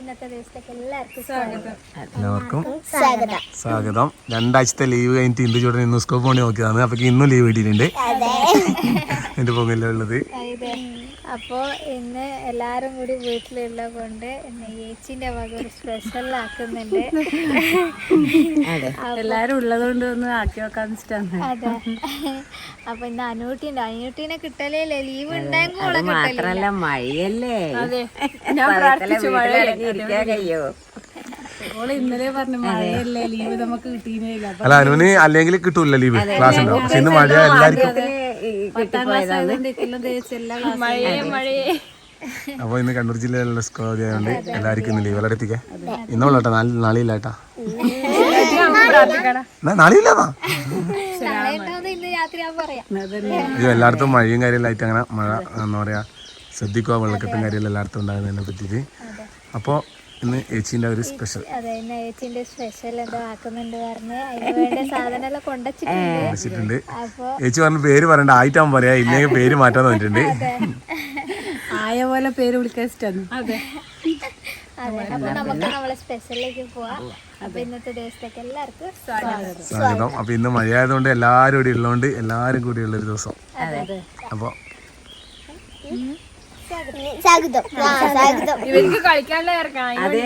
ഇന്നത്തെ ദിവസത്തേക്ക് എല്ലാവർക്കും സ്വാഗതം. എല്ലാവർക്കും സ്വാഗതം. സ്വാഗതം. രണ്ടാഴ്ചത്തെ ലീവ് കഴിഞ്ഞിട്ട് ഇന്ത്യ ചൂടൻ ഇന്ന് സ്കോപ്പ് പോണി നോക്കിയതാണ്. അപ്പൊ ഇന്നും ലീവ് കിട്ടിയിട്ടുണ്ട്. എന്റെ പൊങ്ങല്ലേ ഉള്ളത്. അപ്പോൾ ഇന്ന് എല്ലാവരും കൂടി വീട്ടിലുള്ള കൊണ്ട് നെയ്യേച്ചിന്റെ വക ഒരു സ്പെഷ്യൽ ആക്കുന്നുണ്ട്. എല്ലാരും ഉള്ളതുകൊണ്ട് ഒന്ന് ആക്കി വെക്കാൻ വെച്ചിട്ടാണ്. അതെ. അപ്പൊ ഇന്ന് അനൂട്ടിന്റെ അനൂട്ടിനെ കിട്ടലേ ലീവ് ഉണ്ടായെങ്കിൽ മഴയല്ലേ? ഞാൻ പ്രാർത്ഥിച്ചു ഇരിക്കാൻ കഴിയോ? ഓൾ ഇന്നലെ പറഞ്ഞു മഴയല്ലേ ലീവ് നമുക്ക് കിട്ടിയില്ല അല്ല അനുവിന് അല്ലെങ്കിൽ കിട്ടൂല ലീവ് ക്ലാസ് ഉണ്ടാവും. പക്ഷെ ഇന്ന് മഴ എല്ലാവർക്കും. അപ്പൊ ഇന്ന് കണ്ണൂർ ജില്ലയിലുള്ള സ്കൂൾ ആയതുകൊണ്ട് എല്ലാവർക്കും ഇന്ന് ലീവ് എല്ലാം എത്തിക്കാം. ഇന്നോളാട്ടാ നാളെ നാളെ ഇല്ലാട്ടാ നാളെ ഇല്ലാതാ നാളെ ഉണ്ടാവുന്ന ഇന്ന് രാത്രി ഞാൻ പറയാം. അയ്യോ എല്ലായിടത്തും മഴയും കാര്യമില്ലായിട്ട് അങ്ങനെ മഴ എന്താ പറയാ ശ്രദ്ധിക്കുക വെള്ളക്കെട്ടും കാര്യമെല്ലാം എല്ലായിടത്തും ഉണ്ടാകുന്നതിനെ പറ്റിയിട്ട്. അപ്പോൾ ഇന്ന് ഏച്ചീന്റെ ഒരു സ്പെഷ്യൽ അതെ ഇന്ന് സ്പെഷ്യൽ എന്തോ ആക്കുന്നുണ്ട് പറഞ്ഞ്. അതിന് വേണ്ട കൊണ്ടുവച്ചിട്ടുണ്ട്. ഏച്ചി പറഞ്ഞ പേര് പറയണ്ട. ആയിട്ടാ പറയാ. ഇല്ലെങ്കിൽ പേര് മാറ്റാൻ പറഞ്ഞിട്ടുണ്ട് ആയ പോലെ പേര് വിളിക്കാൻ ഇഷ്ടമാണ് അതെ. സ്വാഗതം. അപ്പൊ ഇന്ന് മഴയായതുകൊണ്ട് എല്ലാരും ഇവിടെ ഉള്ളതുകൊണ്ട് എല്ലാരും കൂടി ഉള്ളൊരു ദിവസം. അപ്പൊ ഇവർക്ക് കളിക്കാനുള്ള ഇറക്കാം അതെ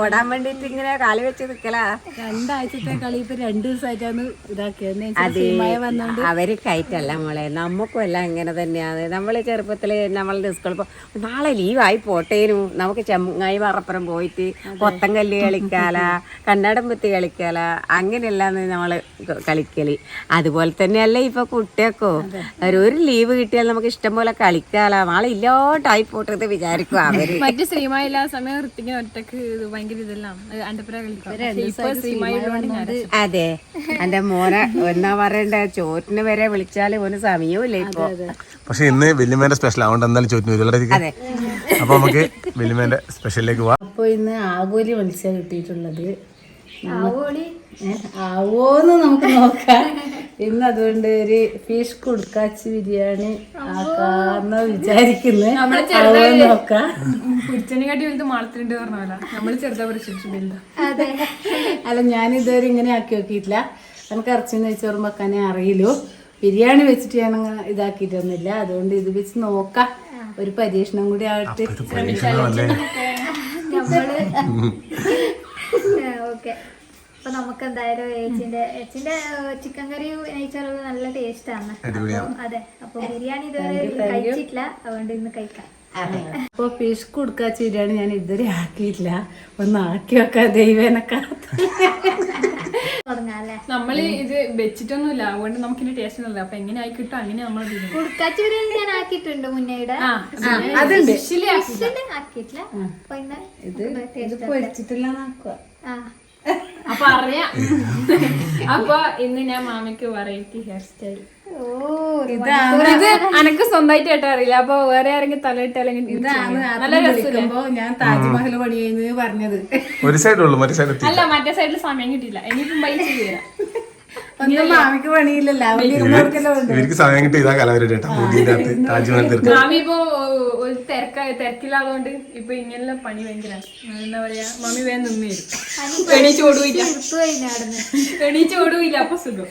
ഓടാൻ വേണ്ടിട്ട് ഇങ്ങനെ കാൽ വെച്ച് നിക്കലാ. രണ്ടാഴ്ചത്തെ കളി ഇപ്പൊ രണ്ടു ദിവസമായിട്ടാണ് ഇതാക്കിയത് അവർ കയറ്റല്ല മോളെ. നമുക്കും എല്ലാം ഇങ്ങനെ തന്നെയാണ്. നമ്മൾ ചെറുപ്പത്തിൽ നമ്മളുടെ സ്കൂളിൽ പോ നാളെ ലീവായി പോട്ടേനു. നമുക്ക് ചെങ്ങായി പറപ്പുറം പോയിട്ട് കൊത്തങ്കല്ല് കളിക്കാല കണ്ണടം പുത്തി കളിക്കാല അങ്ങനെയല്ലാന്ന് നമ്മൾ കളിക്കൽ. അതുപോലെ തന്നെയല്ലേ ഇപ്പൊ കുട്ടിയൊക്കെ ഒരു ലീവ് കിട്ടിയാൽ നമുക്ക് ഇഷ്ടം പോലെ കളിക്കാല. നാളെ ഇല്ലോട്ടായി പോട്ടെ എന്ന് വിചാരിക്കും അവർ. മറ്റു ശ്രീമായ എല്ലാ സമയം ഋത്തിക്ക് ഒറ്റയ്ക്ക് ഭയങ്കര ഇതെല്ലാം. അതെ എന്റെ മോനെ എന്നാ പറയണ്ട? ചോറ്റിന് വരെ വിളിച്ചാൽ ഒന്ന് സമയവും ഇപ്പൊ. പക്ഷെ ഇന്ന് വല്യമ്മേന്റെ സ്പെഷ്യൽ അതുകൊണ്ട് എന്തായാലും ചോറ്റിന് അതെ. അപ്പൊ നമുക്ക് വല്യമ്മേന്റെ സ്പെഷ്യലിലേക്ക് പോവാം. അപ്പൊ ഇന്ന് ആഗോലി മത്സ്യം കിട്ടിയിട്ടുള്ളത് ആവോന്ന് നമുക്ക് നോക്കാം. ഇന്ന് അതുകൊണ്ട് ഒരു ഫിഷ് കുടുക്കാച്ചി ബിരിയാണി ആക്കാന്ന് വിചാരിക്കുന്നത് നമ്മൾ അല്ല ഞാൻ ഇതുവരെ ഇങ്ങനെ ആക്കി നോക്കിയിട്ടില്ല. നമുക്ക് ഇറച്ചി നെയ്ച്ചോറും വെക്കാനേ അറിയില്ലൂ. ബിരിയാണി വെച്ചിട്ട് ഞാൻ അങ്ങനെ ഇതാക്കിയിട്ടൊന്നുമില്ല. അതുകൊണ്ട് ഇത് വെച്ച് നോക്കാം. ഒരു പരീക്ഷണം കൂടി ആവട്ടെ. പരീക്ഷണമല്ലേ? ഓക്കെ. അപ്പൊ നമുക്ക് എന്തായാലും ഏച്ചിന്റെ ഏച്ചിന്റെ ചിക്കൻ കറി നെയ്ച്ചോറ് നല്ല ടേസ്റ്റ് ആണ്. അതെ. അപ്പൊ ബിരിയാണി ഇതുവരെ കഴിച്ചിട്ടില്ല. അതുകൊണ്ട് ഇന്ന് കഴിക്കാം. അപ്പോൾ ഫിഷ് കൊടുക്കാ ബിരിയാണി ഞാൻ ഇതുവരെ ആക്കിയിട്ടില്ല. ഒന്ന് ആക്കി വെക്കാ ദൈവനെ കാത്ത്. നമ്മൾ ഇത് വെച്ചിട്ടൊന്നുമില്ല. അതുകൊണ്ട് നമുക്ക് ഇനി ടേസ്റ്റ് ഒന്നുമില്ല. അപ്പൊ എങ്ങനെ ആയി കിട്ടും അങ്ങനെ നമ്മൾ കുടുക്കാച്ചി ബിരിയാണി ഞാൻ ആക്കിയിട്ടുണ്ട് മുന്നേടെ അതുണ്ട്. ആക്കിയിട്ടില്ല. അപ്പൊ ഇത് ഇത് പൊരിച്ചിട്ടില്ല അപ്പൊ അറിയാം. അപ്പൊ ഇന്ന് ഞാൻ മാമിക്ക് വെറൈറ്റി ഹെയർ സ്റ്റൈൽ ഓ ഇത് അനക്ക് സ്വന്തമായിട്ട് കേട്ടോ അറിയില്ല. അപ്പൊ വേറെ ആരെങ്കിലും തലയിട്ടല്ലെങ്കിൽ ഇതാണ്. നല്ല വിളിക്കുമ്പോ ഞാൻ താജ്മഹൽ പണി ചെയ്യുന്നത് പറഞ്ഞത്. ഒരു സൈഡ് ഉള്ളൂ മറ്റേ സൈഡ് അല്ല മറ്റേ സൈഡിൽ സമയം കിട്ടിയില്ല. എനിക്ക് ബൈ ചെയ്തു തരാം ഇവർക്ക് സമയം കിട്ടി ഇതാ കലവരുടെ കേട്ടോ. മുടിയുടെ അകത്ത് താജ്മഹൽ തീർക്കും മാമി ഇപ്പോ ഒരു തിരക്ക തിരക്കില്ലാതുകൊണ്ട് ഇപ്പൊ ഇങ്ങനെ പണി ഭയങ്കര. എന്താ പറയാ മമ്മി വേഗം നിന്നേരും എണീച്ച് കഴിഞ്ഞാടുന്നു എണീച്ച് ഓടുവില്ല അപ്പൊ സുഖം.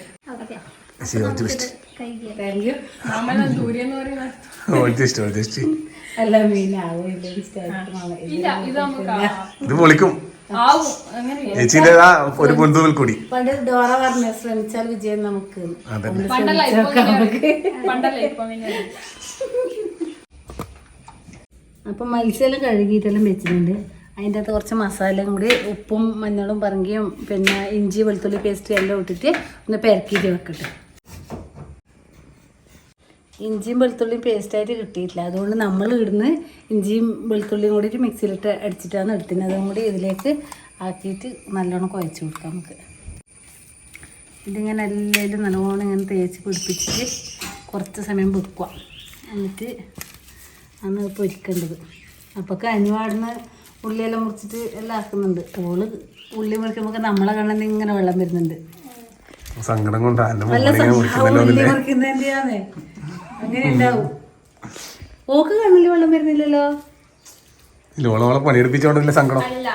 ഇത് പൊളിക്കും. ചേച്ചിന്റെ ആ ഒരു പൊന്തൂവൽ കൂടി. പണ്ട് ഡോറ പറഞ്ഞു ശ്രമിച്ചാൽ വിജയം നമുക്ക്. അപ്പൊ പണ്ടല്ല ഇപ്പൊ ഇങ്ങനെ- പണ്ടല്ല ഇപ്പൊ അങ്ങനെ അപ്പം മത്സ്യമെല്ലാം കഴുകിയിട്ടെല്ലാം വെച്ചിട്ടുണ്ട്. അതിന്റെ അകത്ത് കുറച്ച് മസാലയും കൂടി ഉപ്പും മഞ്ഞളും പറങ്കിയും പിന്നെ ഇഞ്ചി വെളുത്തുള്ളി പേസ്റ്റ് എല്ലാം ഇട്ടിട്ട് ഒന്ന് പെരക്കിയിട്ട് വെക്കട്ടെ. ഇഞ്ചിയും വെളുത്തുള്ളിയും പേസ്റ്റായിട്ട് കിട്ടിയിട്ടില്ല. അതുകൊണ്ട് നമ്മൾ ഇടുന്ന ഇഞ്ചിയും വെളുത്തുള്ളിയും കൂടി മിക്സിയിലിട്ട് അടിച്ചിട്ടാണ് എടുത്തിന് അതും കൂടി ഇതിലേക്ക് ആക്കിയിട്ട് നല്ലോണം കുഴച്ച് കൊടുക്കാം നമുക്ക്. ഇതിങ്ങനെ എല്ലാവരും നല്ലോണം ഇങ്ങനെ തേച്ച് പിടിപ്പിച്ചിട്ട് കുറച്ച് സമയം വെക്കുക. എന്നിട്ട് അന്ന് പൊരിക്കേണ്ടത്. അപ്പോൾ കനിവാടുന്ന ഉള്ളിയെല്ലാം മുറിച്ചിട്ട് എല്ലാം ആക്കുന്നുണ്ട്. ഓൾ ഉള്ളി മുറിക്കുമ്പോൾ നമ്മളെ കണ്ണിൽ ഇങ്ങനെ വെള്ളം വരുന്നുണ്ട്. സങ്കടം കൊണ്ടാ. എന്റെ നല്ല മോളിങ്ങനെ സം- മുറിക്കുന്നല്ലോ ഉള്ളി മുറിക്കുന്നതിന്റെയാണേ മുറിക്കുന്നതിന്റെയാന്നേ അങ്ങനെ ഉണ്ടാവും. ഓക്ക് കണ്ണിൽ വെള്ളം വരുന്നില്ലല്ലോ? ഇല്ല ഓളോളെ പണിയെടുപ്പിച്ചോണ്ടല്ലേ സങ്കടം. അല്ല?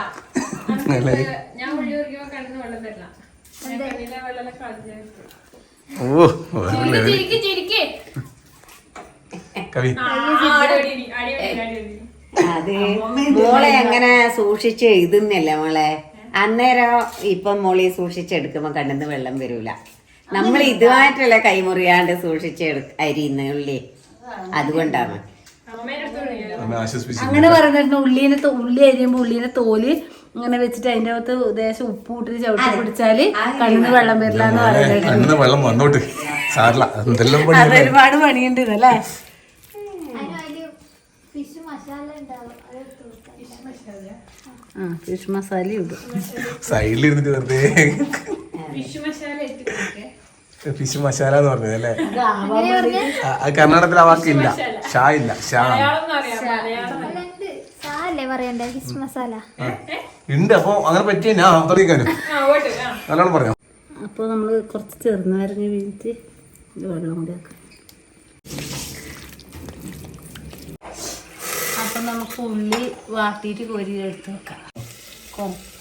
ഞാൻ ഉള്ളി കുറിക്കുമ്പോ കണ്ണിന് വെള്ളം തരില്ല ഞാൻ കണ്ണിലെ വെള്ളം കളഞ്ഞു ഓ കവി. മോളെ അങ്ങനെ സൂക്ഷിച്ച് എഴുതുന്നില്ല മോളെ? അന്നേരം ഇപ്പം മോളി സൂക്ഷിച്ചെടുക്കുമ്പോ കണ്ണിന്ന് വെള്ളം വരൂല. നമ്മൾ ഇതുമായിട്ടുള്ള കൈമുറിയാണ്ട് സൂക്ഷിച്ച് അരിയുന്ന ഉള്ളി. അതുകൊണ്ടാണ്. അങ്ങനെ പറഞ്ഞിരുന്നു ഉള്ളീനെ ഉള്ളി അരിയുമ്പോ ഉള്ളീനെ തോൽ ഇങ്ങനെ വെച്ചിട്ട് അതിന്റെ അകത്ത് ദേശം ഉപ്പ് കൂട്ടി ചവിട്ടി പിടിച്ചാൽ കണ്ണിന് വെള്ളം വരില്ല എന്ന് പറയുന്നത് വെള്ളം വന്നോട്ട്. ഒരുപാട് പണിയുണ്ട്? ഇതല്ലേ? ഫിഷ് മസാല ഇടും സൈഡിൽ ഇരുന്നിട്ട് വെറുതെ ഫിഷ് മസാല എന്ന് പറഞ്ഞത് അല്ലേ? കർണാടകത്തിൽ ആ വാക്കില്ല ഷാ ഇല്ല ഷാ പറയണ്ടേ? ഫിഷ് മസാല ഉണ്ട് അപ്പൊ അങ്ങനെ പറ്റിയ ഞാൻ തുടങ്ങിക്കാനും. നല്ലോണം പറയാം. അപ്പോൾ നമ്മൾ കുറച്ച് ചെറുനാരങ്ങ വീഴ്ത്തി വെള്ളം കൂടി വെക്കാം അപ്പം നമുക്ക് ഉള്ളി വാട്ടിയിട്ട് കോരി എടുത്ത് വെക്കാം.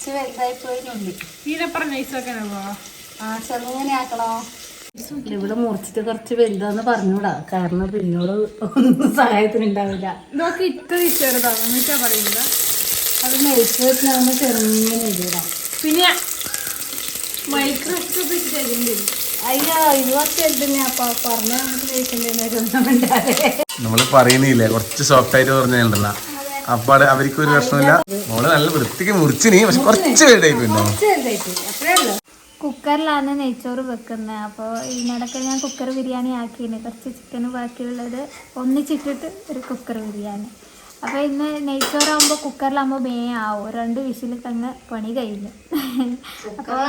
കുറച്ച് വലുതായി പോയിട്ടുണ്ട്. ഉള്ളി ഇതിനപ്പുറം ആ ചെറുങ്ങനെ ആക്കണോ? ഇവിടെ മുറിച്ചിട്ട് കുറച്ച് വലുതാന്ന് പറഞ്ഞൂടാ. കാരണം പിന്നോട് ഒന്നും സഹായത്തിന് ഉണ്ടാവില്ല ഇതൊക്കെ ഇത്ര ചെറുതാണ് എന്നിട്ടാ പറയുന്നത്? അത് നെയ്ച്ചോറ്റിനാകുമ്പോൾ ചെറുങ്ങനെ ഇടാം പിന്നെ മൈക്രോസ്കോപ്പ് വെച്ചിട്ട് അരിയേണ്ടി അയ്യോ ഇത് കുറച്ച് വലുതന്നെ. പറഞ്ഞു നമുക്ക് നെയ്ച്ചിട്ടുണ്ടായിരുന്നൊന്നും നമ്മൾ പറയുന്നില്ലേ കുറച്ച് സോഫ്റ്റ് ആയിട്ട് പറഞ്ഞിട്ടുണ്ടല്ല അപ്പാട് അവർക്ക് ഒരു പ്രശ്നമില്ല മോൾ നല്ല വൃത്തിക്ക് മുറിച്ചിനി. പക്ഷെ കുറച്ച് വലുതായി പിന്നെ അത്രേ ഉള്ളൂ. കുക്കറിലാണ് നെയ്ച്ചോറ് വെക്കുന്നത്. അപ്പോൾ ഇതിനിടയ്ക്ക് ഞാൻ കുക്കർ ബിരിയാണി ആക്കിയിന്. കുറച്ച് ചിക്കൻ ബാക്കിയുള്ളത്. ഒന്നിച്ചിട്ടിട്ട് ഒരു കുക്കർ ബിരിയാണി. അപ്പോൾ ഇന്ന് നെയ്ച്ചോറാകുമ്പോൾ കുക്കറിലാകുമ്പോൾ മേ ആവും. രണ്ട് വിസിൽ തങ്ങ് പണി കഴിഞ്ഞു. അപ്പോൾ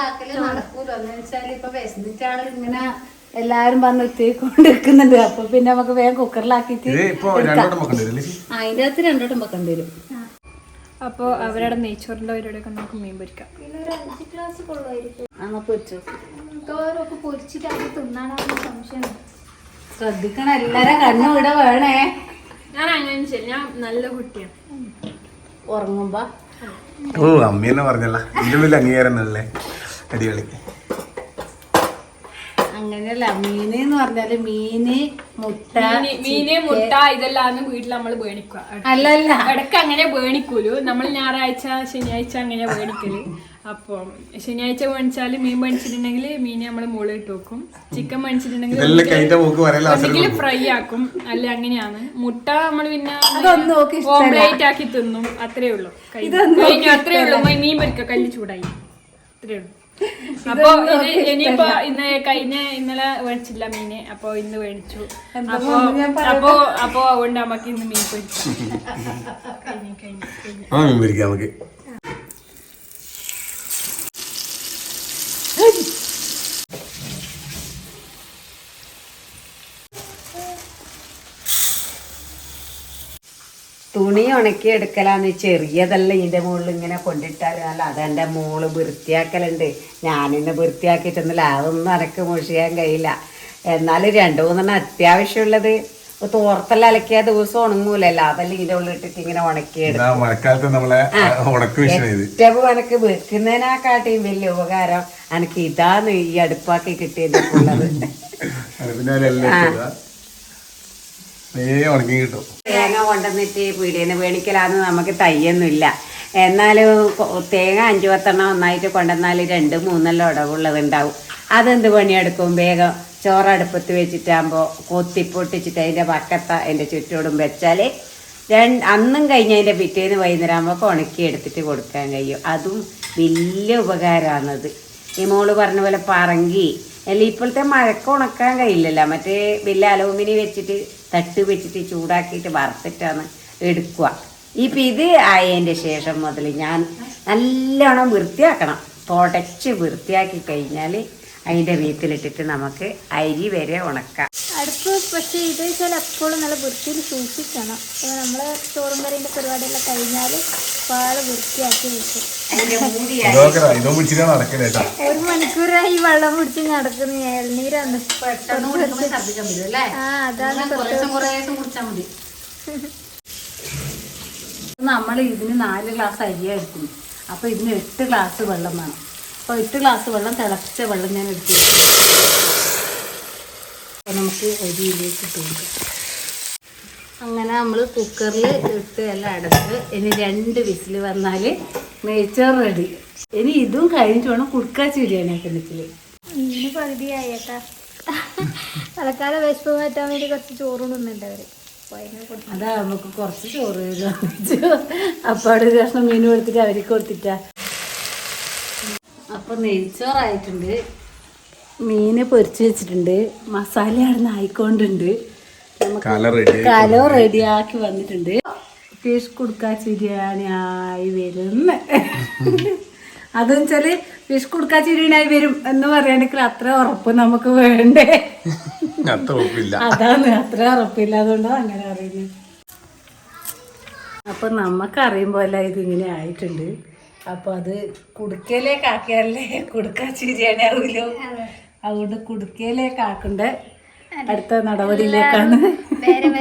നടക്കൂല പറഞ്ഞ് എല്ലാരും വന്ന് എത്തിക്കൊണ്ടിരിക്കുന്നുണ്ട്. അപ്പൊ പിന്നെ നമുക്ക് വേഗം കുക്കറിലാക്കിട്ട് ഇത് ഇപ്പൊ രണ്ടോട്ടം വെക്കണ്ടേ അല്ലേ അതിന്റെ അകത്ത് രണ്ടോട്ടം വെക്കേണ്ടി വരും. അപ്പോൾ അവരുടെ നെയ്ച്ചോറിന്റെ അവരോടൊക്കെ നമുക്ക് മീൻ പൊരിക്കാം. പിന്നെ ഒരു അഞ്ച് ഗ്ലാസ് കൊള്ളുമായിരിക്കും അങ്ങ് പൊരിച്ചു. മിക്കവാറും പൊരിച്ചിട്ട് അത് തിന്നാനാണെന്ന് സംശയം ശ്രദ്ധിക്കണം എല്ലാരും കണ്ണും ഇവിടെ വേണേ. ഞാൻ അങ്ങനെ ശരി ഞാൻ നല്ല കുട്ടിയാണ് ഉറങ്ങുമ്പോ. ഓ അമ്മ പറഞ്ഞല്ലേ. പറഞ്ഞല്ല ഇതിലും വലിയ അംഗീകാരം അടിപൊളി. അങ്ങനെയല്ല മീന് എന്ന് പറഞ്ഞാൽ മീന് മുട്ട മീന് മീന് മുട്ട ഇതെല്ലാം വീട്ടിൽ നമ്മൾ വേണിക്കുക അല്ലല്ല. ഇടയ്ക്ക് അങ്ങനെ വേണിക്കൂലു. നമ്മൾ ഞായറാഴ്ച ശനിയാഴ്ച അങ്ങനെ വേണിക്കൽ. അപ്പം ശനിയാഴ്ച മേടിച്ചാൽ മീൻ മേടിച്ചിട്ടുണ്ടെങ്കിൽ മീൻ നമ്മൾ മുകളിൽ ഇട്ട് വെക്കും. ചിക്കൻ മേടിച്ചിട്ടുണ്ടെങ്കിൽ ഫ്രൈ ആക്കും. അല്ല അങ്ങനെയാണ്. മുട്ട നമ്മൾ പിന്നെ ഓംലേറ്റ് ആക്കി തിന്നും. അത്രേ ഉള്ളൂ. കഴിഞ്ഞു. അത്രേ ഉള്ളൂ. മീൻ- മീൻ പൊരിക്ക കല്ല് ചൂടായി. അത്രേ ഉള്ളൂ. അപ്പൊ ഇനിയിപ്പോ ഇന്ന് കഴിഞ്ഞ ഇന്നലെ മേടിച്ചില്ല മീന്. അപ്പൊ ഇന്ന് മേടിച്ചു. അപ്പൊ അപ്പൊ അപ്പൊ അതുകൊണ്ട് നമുക്ക് ഇന്ന് മീൻ പൊരിച്ചു കഴിഞ്ഞു കഴിഞ്ഞു കഴിഞ്ഞു ആ മീൻ പിടിക്കാം നമുക്ക്. തുണി ഉണക്കി എടുക്കലാന്ന് ചെറിയതല്ല ഇതിന്റെ മുകളിൽ ഇങ്ങനെ കൊണ്ടിട്ടാൽ അത് എന്റെ മോൾ വൃത്തിയാക്കലുണ്ട്. ഞാനിന്ന് വൃത്തിയാക്കിയിട്ടൊന്നുമില്ല. അതൊന്നും അനക്ക് മുഷിയാൻ കഴിയില്ല. എന്നാലും രണ്ടു മൂന്നെണ്ണം അത്യാവശ്യമുള്ളത്. തോർത്തെല്ലാം അലക്കിയ ദിവസം ഉണങ്ങൂലല്ലോ അതെല്ലാം ഇതിന്റെ ഉള്ളിൽ ഇട്ടിട്ട് ഇങ്ങനെ ഉണക്കിയെടുക്കും ഏറ്റവും എനക്ക് വെക്കുന്നതിനെക്കാട്ടിയും വലിയ ഉപകാരം എനിക്ക് ഇതാന്ന് ഈ അടുപ്പാക്കി കിട്ടിയത് ഉള്ളത്. തേങ്ങ കൊണ്ടുവന്നിട്ട് പീടിയെന്ന് മേടിക്കലാന്ന് നമുക്ക് തയ്യൊന്നുമില്ല. എന്നാലും തേങ്ങ അഞ്ചു പത്തെണ്ണം ഒന്നായിട്ട് കൊണ്ടുവന്നാൽ രണ്ട് മൂന്നെല്ലാം ഉടവുള്ളത് ഉണ്ടാവും അതെന്ത് പണിയെടുക്കും? വേഗം ചോറടുപ്പത്ത് വെച്ചിട്ടാകുമ്പോൾ കൊത്തി പൊട്ടിച്ചിട്ട് അതിന്റെ പക്കത്ത അതിന്റെ ചുറ്റോടും വെച്ചാൽ രണ്ട് അന്നും കഴിഞ്ഞ് അതിന്റെ പിറ്റേന്ന് വൈകുന്നേരം ആകുമ്പോൾ ഉണക്കി എടുത്തിട്ട് കൊടുക്കാൻ കഴിയും. അതും വലിയ ഉപകാരമാണത് ഈ മോൾ പറഞ്ഞ പോലെ പറങ്കി. അല്ല ഇപ്പോഴത്തെ മഴക്ക് ഉണക്കാൻ കഴിയില്ലല്ലോ. മറ്റേ വലിയ അലൂമിനി വെച്ചിട്ട് തട്ട് വെച്ചിട്ട് ചൂടാക്കിയിട്ട് വറുത്തിട്ടാണ് എടുക്കുക. ഇപ്പം ഇത് ആയതിന്റെ ശേഷം മുതൽ ഞാൻ നല്ലോണം വൃത്തിയാക്കണം. തുടച്ച് വൃത്തിയാക്കി കഴിഞ്ഞാൽ അതിന്റെ വീട്ടിലിട്ടിട്ട് നമുക്ക് അരി വരെ ഉണക്കാം. അടുപ്പ് പക്ഷേ ഇത് വെച്ചാൽ എപ്പോഴും നല്ല വൃത്തിയിൽ സൂക്ഷിക്കണം. അപ്പോൾ നമ്മൾ ചോറും കറിന്റെ പരിപാടിയെല്ലാം കഴിഞ്ഞാൽ പാൾ വൃത്തിയാക്കി വെക്കും. ഒരു മണിക്കൂറായി വെള്ളം പിടിച്ച് നടക്കുന്ന. ഇളനീരാണ് ആ അതാണ് നമ്മൾ ഇതിന് നാല് ഗ്ലാസ് അരിയാണ് എടുക്കുന്നു. അപ്പോൾ ഇതിന് എട്ട് ഗ്ലാസ് വെള്ളം വേണം. അപ്പോൾ എട്ട് ഗ്ലാസ് വെള്ളം തിളപ്പിച്ച വെള്ളം ഞാൻ എടുത്തു അപ്പോൾ നമുക്ക് അരിയിലേക്ക് ഇട്ട് കൊടുക്കാം അങ്ങനെ നമ്മൾ കുക്കറിൽ ഇട്ട് എല്ലാം അടച്ച് ഇനി രണ്ട് വിസിൽ വന്നാൽ നെയ്ച്ചോർ റെഡി. ഇനി ഇതും കഴിഞ്ഞിട്ട് വേണം കുടുക്കാച്ചി ബിരിയാണി ആക്കണത്തിൽ പകുതി ആയേട്ടാ. തലക്കാലം വിശപ്പ് മാറ്റാൻ വേണ്ടി കുറച്ച് ചോറ് അവർ അപ്പൊ അതാ നമുക്ക് കുറച്ച് ചോറ് അപ്പാട് കഷ്ണം മീൻ കൊടുത്തിട്ട് അവർക്ക് കൊടുത്തിട്ടാ. അപ്പോൾ നെയ്ച്ചോറായിട്ടുണ്ട്. മീന് പൊരിച്ച് വെച്ചിട്ടുണ്ട്. മസാല അവിടെ ആയിക്കൊണ്ടുണ്ട്. നമുക്ക് കല റെഡി റെഡിയാക്കി വന്നിട്ടുണ്ട്. ഫിഷ് ബിരിയാണി ആയി വരുന്ന. അതെന്ന് വെച്ചാൽ ഫിഷ് കുടുക്കാച്ചി ബിരിയാണി വരും എന്ന് പറയാണെങ്കിൽ അത്ര ഉറപ്പ് നമുക്ക് വേണ്ടേ? അതാണ്. അത്ര ഉറപ്പില്ല. അതുകൊണ്ടാണ് അങ്ങനെ അറിയുന്നത് അപ്പൊ നമുക്ക് പോലെ ഇതിങ്ങനെ ആയിട്ടുണ്ട്. അപ്പൊ അത് കുടുക്കയിലേക്ക് ആക്കിയാലേ കുടുക്കാച്ചി ബിരിയാണി ആവുമല്ലോ അതുകൊണ്ട് കുടുക്കയിലേക്ക് ആക്കണ്ട? അടുത്ത നടപടിയിലേക്കാണ് എല്ലാരും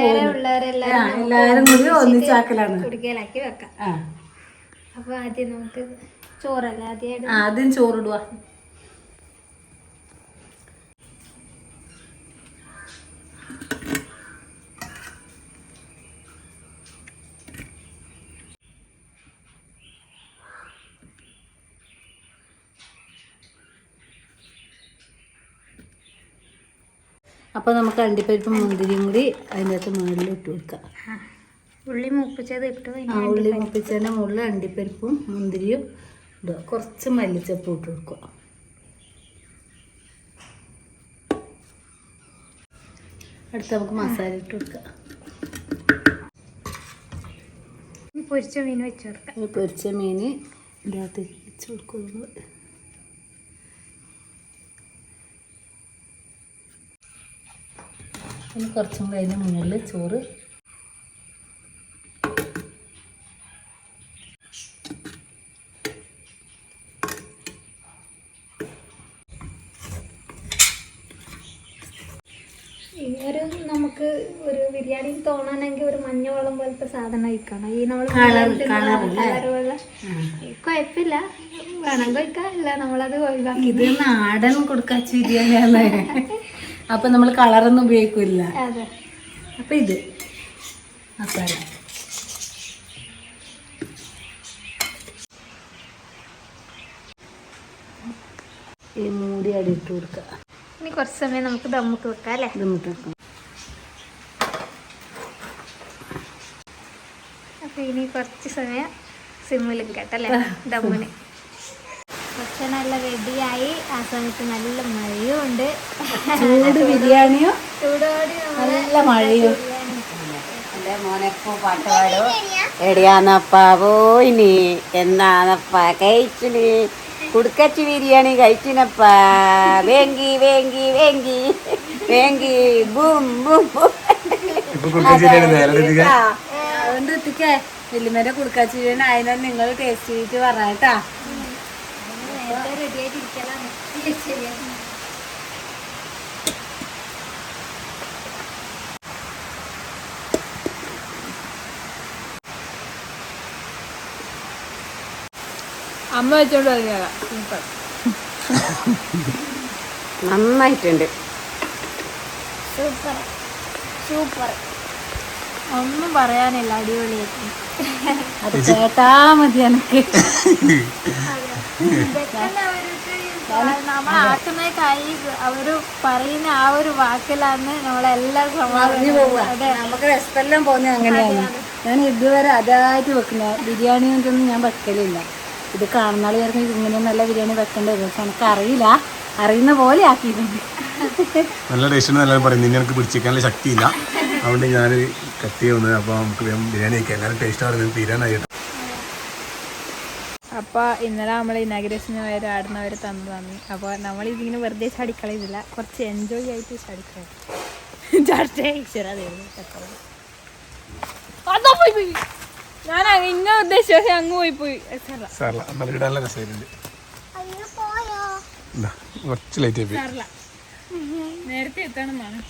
കൂടി ഒന്നിച്ചാക്കലാണ് കുടുക്കയിലാക്കി വെക്കാം. അപ്പൊ ആദ്യം നമുക്ക് ചോറല്ല ആദ്യം ആദ്യം ചോറിടുക അപ്പോൾ നമുക്ക് അണ്ടിപ്പരിപ്പും മുന്തിരിയും കൂടി അതിന്റെ അകത്ത് മുകളിൽ ഇട്ട് കൊടുക്കാം. ഉള്ളി മൂപ്പിച്ചത് ഇട്ടു ആ ഉള്ളി മൂപ്പിച്ചതിന്റെ മുകളിൽ അണ്ടിപ്പരിപ്പും മുന്തിരിയും ഇടുക. കുറച്ച് മല്ലിച്ചപ്പ് ഇട്ട് കൊടുക്കുക. അടുത്ത് നമുക്ക് മസാല ഇട്ട് കൊടുക്കാം. പൊരിച്ച മീൻ വെച്ച് കൊടുക്കാം. പൊരിച്ച മീൻ ഇതിനകത്ത് വെച്ച് കൊടുക്കും ഇനി കുറച്ചും കൂടി അതിന് മുകളിൽ ചോറ്. ഒരു നമുക്ക് ഒരു ബിരിയാണി തോന്നണമെങ്കിൽ ഒരു മഞ്ഞ വെള്ളം പോലത്തെ സാധനം കഴിക്കണം ഈ നമ്മൾ കുഴപ്പമില്ല. വേണം കഴിക്കാം ഇല്ല നമ്മളത് ഒഴിവാക്കി. ഇത് നാടൻ ബിരിയാണി ബിരിയാണിയാണ് അപ്പം നമ്മൾ കളറൊന്നും ഉപയോഗിക്കില്ല അപ്പം ഇത്. മസാല ഈ മൂടി അടിയിട്ട് കൊടുക്കുക ഇനി കുറച്ച് സമയം നമുക്ക് ദമ്മിട്ട് വെക്കാം അല്ലേ? ഇത് വെക്കാം. അപ്പം ഇനി കുറച്ച് സമയം സിമ്മിലും കേട്ടല്ലേ ദമ്മിന്. നല്ല റെഡിയായി. ആ സമയത്ത് നല്ല മഴയും ഉണ്ട് ചൂട് ബിരിയാണിയോ? ചൂടോടെ നല്ല മഴയോ. എന്റെ മോനെപ്പോ പാട്ട് പാടോ. എടിയാന്നപ്പാ പോയിനി എന്നാന്നപ്പാ കഴിച്ചിന് കുടുക്കച്ചി ബിരിയാണി കഴിച്ചിനപ്പാ. വേങ്കി വേങ്കി വേങ്കി. വേങ്കി ബും ബും ബും. അതുകൊണ്ട് എത്തിക്കേ വലിയ കുടുക്കാച്ചി ബിരിയാണി അതിനെ നിങ്ങൾ ടേസ്റ്റ് ചെയ്തിട്ട് പറഞ്ഞാട്ടാ നേരത്തെ റെഡി ആയിട്ടിരിക്കലാണ്. ശരിയാണ് അമ്മ വെച്ചോണ്ട് സൂപ്പർ നന്നായിട്ടുണ്ട്. സൂപ്പർ സൂപ്പർ ഒന്നും പറയാനില്ല അടിപൊളിയായിട്ട് അത് കേട്ടാ മതി എനിക്ക് നമ്മൾ ആക്കുന്ന കൈ അവർ പറയുന്ന ആ ഒരു വാക്കിലാണ് നമ്മളെല്ലാം നമുക്ക് രസമെല്ലാം പോകുന്നത് അങ്ങനെയാണ്. ഞാൻ ഇതുവരെ അതായിട്ട് വെക്കുന്ന ബിരിയാണി കൊണ്ടൊന്നും ഞാൻ വെക്കലില്ല. ഇത് കാണുന്ന ആൾ ചേർന്ന് ഇങ്ങനെ നല്ല ബിരിയാണി വെക്കേണ്ടത് പക്ഷെ എനിക്ക് അറിയില്ല അറിയുന്ന പോലെ ആക്കിയിട്ടുണ്ട്. നല്ല ടേസ്റ്റ് നല്ല പറയും നിന്നെ എനിക്ക് പിടിച്ചിരിക്കാനുള്ള ശക്തിയില്ല. അതുകൊണ്ട് ഞാൻ കട്ട് ചെയ്യുന്നത് അപ്പോൾ നമുക്ക് ബിരിയാണി കഴിക്കാം എല്ലാവരും ടേസ്റ്റ് പറയുന്നത് തീരാനായിട്ട് അപ്പോൾ ഇന്നലെ നമ്മൾ ഇനാഗ്രേഷന് വരെ ആടുന്നവർ തന്നു തന്നി. അപ്പോൾ നമ്മൾ ഇതിങ്ങനെ വെറുതെ ചടിക്കളയുന്നില്ല. കുറച്ച് എൻജോയ് ആയിട്ട് ചടിക്കളയും. അതാ പോയി പോയി. ഞാൻ അങ്ങ് ഇങ്ങ ഉദ്ദേശിച്ച അങ്ങ് പോയി പോയി. കുറച്ച് ലൈറ്റ് ആയി നേരത്തെ എത്തണം വേണം